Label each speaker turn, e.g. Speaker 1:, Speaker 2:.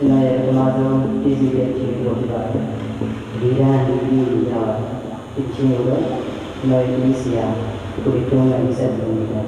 Speaker 1: ကျွန်တော်ရဲ့ပထမဆုံးတည်ပြီးတဲ့ခြေတော်ဖြစ်ပါတယ်။ဒီရ
Speaker 2: န်ဒီပြီးရပါတချင်းရောကျွန်တော်ရဲ့ဆရာကိုပြောင်းလဲဆက်လုပ်နေတာ